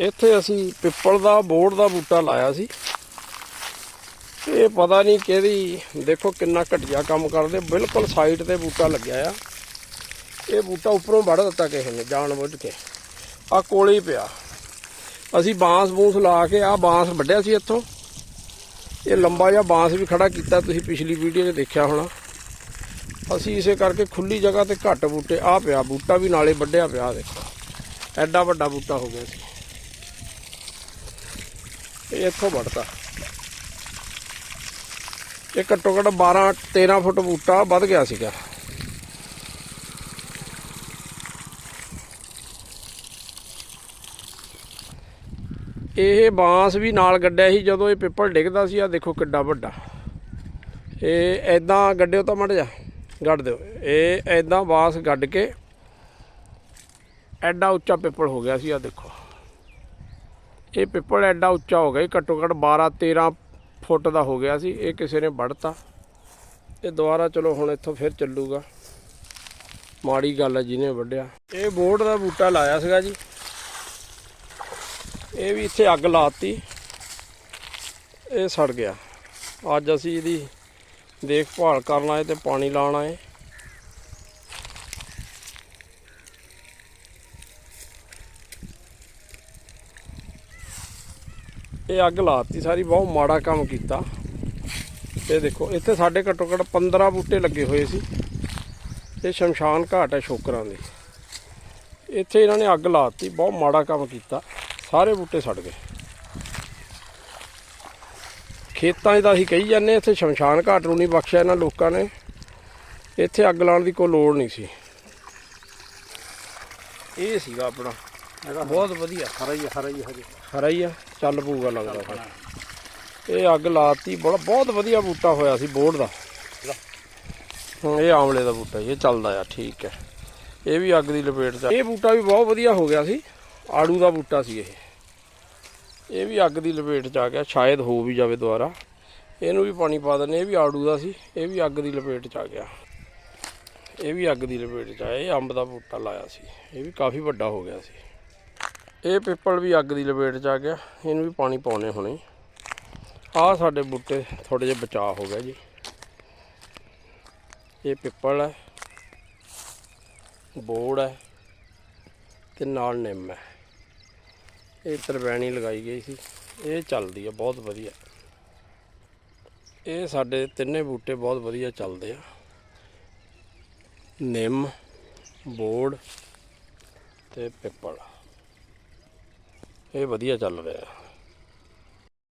ਇੱਥੇ ਅਸੀਂ ਪਿੱਪਲ ਦਾ, ਬੋੜ ਦਾ ਬੂਟਾ ਲਾਇਆ ਸੀ। ਇਹ ਪਤਾ ਨਹੀਂ ਕਿਹਦੀ, ਦੇਖੋ ਕਿੰਨਾ ਘਟੀਆ ਕੰਮ ਕਰਦੇ, ਬਿਲਕੁਲ ਸਾਈਡ ਤੇ ਬੂਟਾ ਲੱਗਿਆ ਆ। ਇਹ ਬੂਟਾ ਉੱਪਰੋਂ ਵੜ ਦਿੱਤਾ ਕਿਸੇ ਨੇ, ਜਾਣ ਬੁੱਝ ਕੇ। ਆ ਕੋਲੇ ਹੀ ਪਿਆ। ਅਸੀਂ ਬਾਂਸ ਬੂਸ ਲਾ ਕੇ ਆ ਬਾਂਸ ਵੱਢਿਆ ਸੀ ਇੱਥੋਂ। ਇਹ ਲੰਬਾ ਜਿਹਾ ਬਾਂਸ ਵੀ ਖੜਾ ਕੀਤਾ ਤੁਸੀਂ ਪਿਛਲੀ ਵੀਡੀਓ 'ਚ ਦੇਖਿਆ ਹੋਣਾ। ਅਸੀਂ ਇਸੇ ਕਰਕੇ ਖੁੱਲੀ ਜਗ੍ਹਾ ਤੇ ਘੱਟ ਬੂਟੇ ਆ ਪਿਆ, ਬੂਟਾ ਵੀ ਨਾਲੇ ਵੱਢਿਆ ਪਿਆ, ਦੇਖੋ। ਐਡਾ ਵੱਡਾ ਬੂਟਾ ਹੋ ਗਿਆ ਸੀ। ਇਹ ਇੱਥੋਂ ਵੱਢਤਾ। ਇਹ ਘੱਟੋ ਘੱਟ 12 13 ਫੁੱਟ ਬੂਟਾ ਵੱਧ ਗਿਆ ਸੀਗਾ। ਇਹ ਬਾਂਸ ਵੀ ਨਾਲ ਗੱਡਿਆ ਸੀ, ਜਦੋਂ ਇਹ ਪਿੱਪਲ ਡਿੱਗਦਾ ਸੀ ਆ ਦੇਖੋ ਕਿੱਡਾ ਵੱਡਾ। ਇਹ ਐਦਾਂ ਗੱਡਿਓ ਤਾਂ ਮੜ ਜਾ, ਗੱਡ ਦਿਓ। ਇਹ ਐਦਾਂ ਬਾਂਸ ਗੱਡ ਕੇ, ਐਡਾ ਉੱਚਾ ਪਿੱਪਲ ਹੋ ਗਿਆ ਸੀ ਆ ਦੇਖੋ। ਇਹ ਪਿੱਪਲ ਐਡਾ ਉੱਚਾ ਹੋ ਗਿਆ ਘੱਟੋ ਘੱਟ 12 13 ਫੁੱਟ ਦਾ ਹੋ ਗਿਆ ਸੀ, ਇਹ ਕਿਸੇ ਨੇ ਵੜਤਾ ਇਹ ਦੁਬਾਰਾ ਚਲੋ ਹੁਣ ਇੱਥੋਂ ਫਿਰ ਚੱਲੂਗਾ। ਮਾੜੀ ਗੱਲ ਹੈ ਜਿਹਨੇ ਵੱਢਿਆ। ਇਹ ਬੋਰਡ ਦਾ ਬੂਟਾ ਲਾਇਆ ਸੀਗਾ ਜੀ। ਇਹ ਵੀ ਇੱਥੇ ਅੱਗ ਲਾਤੀ। ਇਹ ਸੜ ਗਿਆ। ਅੱਜ ਅਸੀਂ ਇਹਦੀ ਦੇਖਭਾਲ ਕਰਨ ਆਏ ਤੇ ਪਾਣੀ ਲਾਉਣ ਆਏ। ਇਹ ਅੱਗ ਲਾਤੀ, ਸਾਰੀ ਬਹੁਤ ਮਾੜਾ ਕੰਮ ਕੀਤਾ। ਇਹ ਦੇਖੋ, ਇੱਥੇ ਸਾਡੇ ਘੱਟੋ ਘੱਟ 15 ਬੂਟੇ ਲੱਗੇ ਹੋਏ ਸੀ। ਇਹ ਸ਼ਮਸ਼ਾਨ ਘਾਟ ਹੈ ਸ਼ੋਕਰਾਂ ਦੀ। ਇੱਥੇ ਇਹਨਾਂ ਨੇ ਅੱਗ ਲਾਤੀ, ਬਹੁਤ ਮਾੜਾ ਕੰਮ ਕੀਤਾ। ਸਾਰੇ ਬੂਟੇ ਸੜ ਗਏ। ਖੇਤਾਂ 'ਚ ਤਾਂ ਅਸੀਂ ਕਹੀ ਜਾਂਦੇ ਇੱਥੇ ਸ਼ਮਸ਼ਾਨ ਘਾਟ ਨੂੰ ਨਹੀਂ ਬਖਸ਼ਿਆ ਇਹਨਾਂ ਲੋਕਾਂ ਨੇ। ਇੱਥੇ ਅੱਗ ਲਾਉਣ ਦੀ ਕੋਈ ਲੋੜ ਨਹੀਂ ਸੀ। ਇਹ ਸੀਗਾ ਆਪਣਾ। ਬਹੁਤ ਵਧੀਆ। ਹਰਾ ਹੀ ਹਰਾ ਹੀ ਹਜੇ। ਹਰਾ ਹੀ ਆ ਚੱਲ ਪਊਗਾ ਲੱਗਦਾ ਫਿਰ। ਇਹ ਅੱਗ ਲਾਤੀ ਬੜਾ ਬਹੁਤ ਵਧੀਆ ਬੂਟਾ ਹੋਇਆ ਸੀ ਬੋੜ ਦਾ। ਹਾਂ ਇਹ ਆਮਲੇ ਦਾ ਬੂਟਾ ਜੀ, ਇਹ ਚੱਲਦਾ ਆ ਠੀਕ ਹੈ। ਇਹ ਵੀ ਅੱਗ ਦੀ ਲਪੇਟ ਚ ਆ। ਇਹ ਬੂਟਾ ਵੀ ਬਹੁਤ ਵਧੀਆ ਹੋ ਗਿਆ ਸੀ ਆੜੂ ਦਾ ਬੂਟਾ ਸੀ ਇਹ। ਇਹ ਵੀ ਅੱਗ ਦੀ ਲਪੇਟ ਚ ਆ ਗਿਆ ਸ਼ਾਇਦ ਹੋ ਵੀ ਜਾਵੇ ਦੁਬਾਰਾ। ਇਹਨੂੰ ਵੀ ਪਾਣੀ ਪਾ ਦਿੰਦੇ ਇਹ ਵੀ ਆੜੂ ਦਾ ਸੀ ਇਹ ਵੀ ਅੱਗ ਦੀ ਲਪੇਟ ਚ ਆ ਗਿਆ। ਇਹ ਵੀ ਅੱਗ ਦੀ ਲਪੇਟ ਚ ਆਇਆ ਇਹ ਅੰਬ ਦਾ ਬੂਟਾ ਲਾਇਆ ਸੀ ਇਹ ਵੀ ਕਾਫੀ ਵੱਡਾ ਹੋ ਗਿਆ ਸੀ। ਇਹ ਪਿੱਪਲ ਵੀ ਅੱਗ ਦੀ ਲਪੇਟ ਚ ਆ ਗਿਆ। ਇਹਨੂੰ ਵੀ ਪਾਣੀ ਪਾਉਣੇ ਹੁਣੇ। ਆਹ ਸਾਡੇ ਬੂਟੇ ਥੋੜੇ ਜਿਹਾ ਬਚਾਅ ਹੋ ਗਿਆ ਜੀ। ਇਹ ਪਿੱਪਲ ਹੈ। ਬੋੜ ਹੈ ਤੇ ਨਾਲ ਨਿੰਮ ਹੈ। ਇਹ ਤਰਵੈਣੀ ਲਗਾਈ ਗਈ ਸੀ। ਇਹ ਚੱਲਦੀ ਆ ਬਹੁਤ ਵਧੀਆ। ਇਹ ਸਾਡੇ ਤਿੰਨੇ ਬੂਟੇ ਬਹੁਤ ਵਧੀਆ ਚੱਲਦੇ ਆ। ਨਿੰਮ ਬੋੜ ਤੇ ਪਿੱਪਲ ਇਹ ਵਧੀਆ ਚੱਲ ਰਿਹਾ।